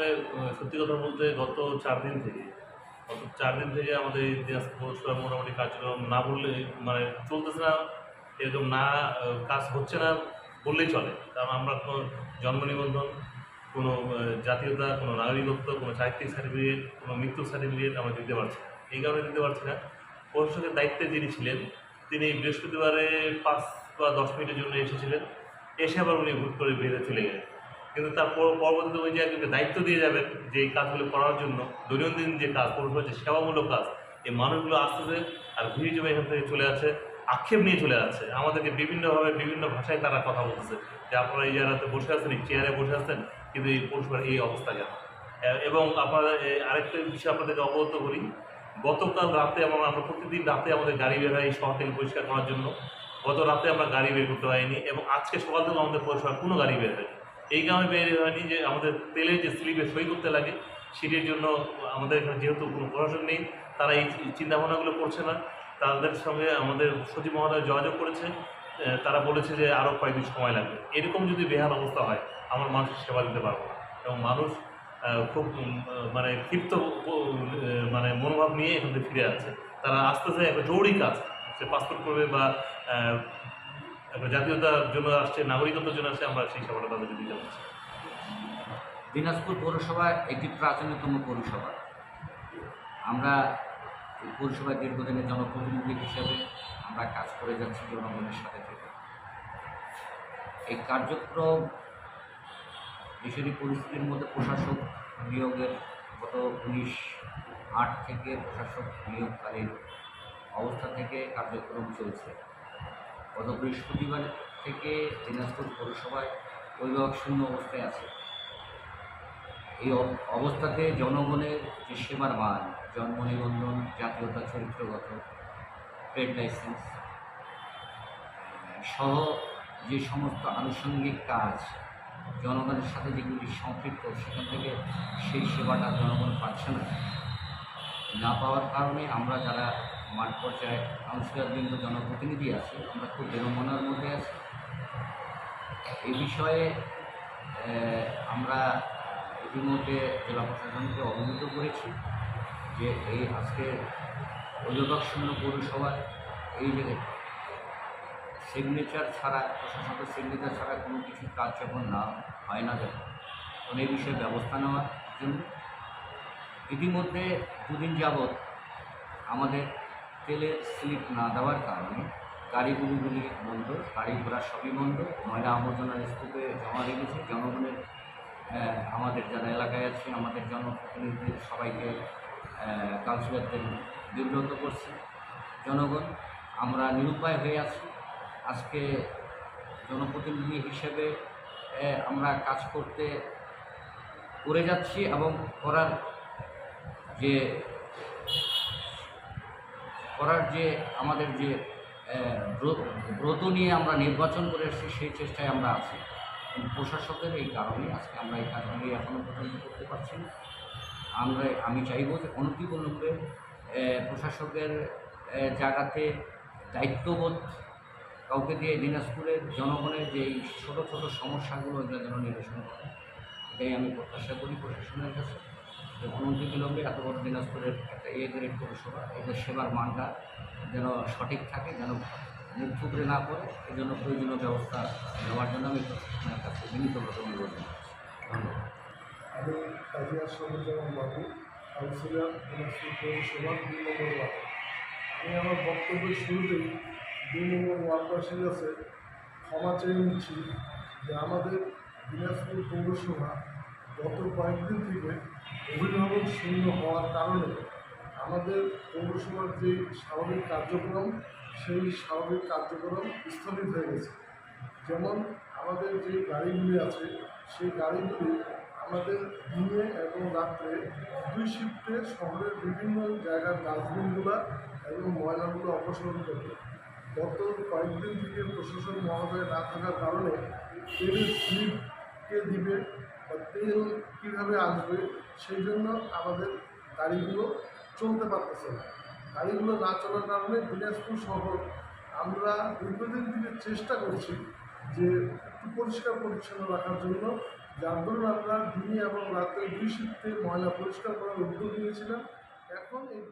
আসলে সত্যি কথা বলতে গত চার দিন থেকে, গত চার দিন থেকে আমাদের এই পৌরসভার মোটামুটি কার্যক্রম না বললে মানে চলতেছে না, এরকম না কাজ হচ্ছে না বললেই চলে। কারণ আমরা কোনো জন্ম নিবন্ধন, কোনো জাতীয়তা, কোনো নাগরিকত্ব, কোনো চারিত্রিক সার্টিফিকেট, কোনো মৃত্যু সার্টিফিকেট আমরা দিতে পারছি না। এই কারণে দিতে পারছি না। প্রশাসকের দায়িত্বে যিনি ছিলেন, তিনি বৃহস্পতিবারে পাঁচ বা দশ মিনিটের জন্য এসেছিলেন। এসে আবার উনি হুট করে বেরিয়ে চলে গেলেন। কিন্তু তারপর পরবর্তীতে ওই একজনকে দায়িত্ব দিয়ে যাবেন যে এই কাজগুলো করার জন্য, দৈনন্দিন যে কাজ পৌরসভার যে সেবামূলক কাজ, এই মানুষগুলো আসতেছে আর ভিড় জমে এখান থেকে চলে যাচ্ছে, আক্ষেপ নিয়ে চলে যাচ্ছে। আমাদেরকে বিভিন্নভাবে বিভিন্ন ভাষায় তারা কথা বলতেছে যে আপনারা এই জায়গাতে বসে আছেন, এই চেয়ারে বসে আছেন, কিন্তু এই পৌরসভার এই অবস্থা কেন? এবং আপনারা আরেকটা বিষয় আপনাদেরকে অবগত করি, গতকাল রাতে আমরা আমরা প্রতিদিন রাতে আমাদের গাড়ি বের হয় এই শহর থেকে পরিষ্কার করার জন্য। গত রাতে আমরা গাড়ি বের করতে পারিনি এবং আজকে সকাল থেকে আমাদের পৌরসভার কোনো গাড়ি বের হয়নি। এই কারণে বের হয়নি যে আমাদের তেলের যে স্লিপে সই করতে লাগে, সেটির জন্য আমাদের এখানে যেহেতু কোনো প্রশাসন নেই, তারা এই চিন্তাভাবনাগুলো করছে না। তাদের সঙ্গে আমাদের সচিব মহোদয় যোগাযোগ করেছে তারা বলেছে যে আরও কয়েকদিন সময় লাগবে। এরকম যদি বেহাল অবস্থা হয়, আমার মানুষের সেবা দিতে পারব না। এবং মানুষ খুব মানে ক্ষিপ্ত মানে মনোভাব নিয়ে এখান থেকে ফিরে আসছে। তারা আসতেছে একটা জরুরি কাজ সে পাসপোর্ট করবে বা একটা জাতীয়তার জন্য আসছে, নাগরিকত্বের জন্য আসছে, আমরা সেই সেবাটা তাদেরকে দিতে পারছি দিনাজপুর পৌরসভা একটি প্রাচীনতম পৌরসভা। আমরা এই পৌরসভায় দীর্ঘদিনের জনপ্রতিনিধি হিসেবে আমরা কাজ করে যাচ্ছি জনগণের সাথে থেকে। এই কার্যক্রম দেশেরই পরিস্থিতির মধ্যে প্রশাসক নিয়োগের গত উনিশ আট থেকে প্রশাসক নিয়োগকালীন অবস্থা থেকে কার্যক্রম চলছে। গত বৃহস্পতিবার থেকে দিনাজপুর পৌরসভায় অভিভাবক শূন্য অবস্থায় আছে। এই অব- অবস্থাতে জনগণের যে সেবার মান, জন্ম নিবন্ধন, জাতীয়তা চরিত্রগত ট্রেড লাইসেন্স সহ যে সমস্ত আনুষঙ্গিক কাজ, জনগণের সাথে যেগুলি সম্পৃক্ত, সেখান থেকে সেই সেবাটা জনগণ পাচ্ছে না। না পাওয়ার কারণে আমরা যারা মাঠ পর্যায়ে কাউন্সিলরবৃন্দ জনপ্রতিনিধি আছি, আমরা খুব বিড়ম্বনার মধ্যে আছি। এই বিষয়ে আমরা ইতিমধ্যে জেলা প্রশাসনকে অবহিত করেছি যে এই আজকে অভিভাবক শূন্য পৌরসভায় এই যে সিগনেচার ছাড়া, প্রশাসকের সিগনেচার ছাড়া কোনো কিছু কাজ যখন না, হয় না যখন তখন এই বিষয়ে ব্যবস্থা নেওয়ার জন্য। ইতিমধ্যে দুদিন যাবৎ আমাদের তেলের স্লিপ না দেওয়ার কারণে গাড়িগুলিগুলি বন্ধ, গাড়ি ঘোড়া সবই বন্ধ, ময়লা আবর্জনার স্তূপে জমা রেখেছে জনগণের আমাদের যারা এলাকায় আছে আমাদের জনপ্রতিনিধিদের সবাইকে কাউন্সিলরদের বিব্রত করছে। জনগণ, আমরা নিরুপায় হয়ে আছি। আজকে জনপ্রতিনিধি হিসেবে আমরা কাজ করতে, করে যাচ্ছি এবং করার যে করার যে আমাদের যে ব্রত নিয়ে আমরা নির্বাচন করে এসেছি, সেই চেষ্টায় আমরা আছি। প্রশাসকের এই কারণে আজকে আমরা এই কাজগুলি এখনও পর্যন্ত করতে পারছি না। আমরা, আমি চাইব যে অনতিবিলম্বে প্রশাসকের জায়গাতে দায়িত্ববোধ কাউকে দিয়ে দিনাজপুরের জনগণের যে এই ছোটো ছোটো সমস্যাগুলো এগুলো যেন নিরসন করে এটাই আমি প্রত্যাশা করি প্রশাসনের কাছে। যে অনতিবিলম্বে এত বড় দিনাজপুরের একটা এ গ্রেড পৌরসভা। এদের সেবার মানটা যেন সঠিক থাকে, যেন মুখ থুবড়ে না পড়ে এই জন্য প্রয়োজনীয় ব্যবস্থা নেওয়ার জন্য আমি প্রশাসনের কাছে বিনীতভাবে অনুরোধ জানাচ্ছি। আমি কাজী আশরাফুজ্জামান বাবু দিনাজপুর পৌরসভা আমি আমার বক্তব্যের শুরুতেই দুই নম্বর ওয়ার্ডবাসীর কাছে ক্ষমা চেয়ে নিচ্ছি যে আমাদের দিনাজপুর পৌরসভা গত কয়েকদিন থেকে অভিভাবক শূন্য হওয়ার কারণে আমাদের পৌরসভার যে স্বাভাবিক কার্যক্রম, সেই স্বাভাবিক কার্যক্রম স্থগিত হয়ে গেছে। যেমন আমাদের যে গাড়িগুলি আছে, সেই গাড়িগুলি আমাদের দিনে এবং রাত্রে দুই শিফটে শহরের বিভিন্ন জায়গার ডাস্টবিনগুলো এবং ময়লাগুলো অপসারণ করবে গত কয়েকদিন থেকে প্রশাসন মহোদয় না থাকার কারণে স্লিপকে দিবে তেল কীভাবে আসবে, সেই জন্য আমাদের গাড়িগুলো চলতে পারতেছে না। গাড়িগুলো না চলার কারণে দিনাজপুর শহর আমরা দীর্ঘদিন থেকে চেষ্টা করছি যে একটু পরিষ্কার পরিচ্ছন্ন রাখার জন্য। যার দরুন আমরা দিনে এবং রাত্রে দুই শিফটে ময়লা পরিষ্কার করার উদ্যোগ নিয়েছিলাম। এখন এই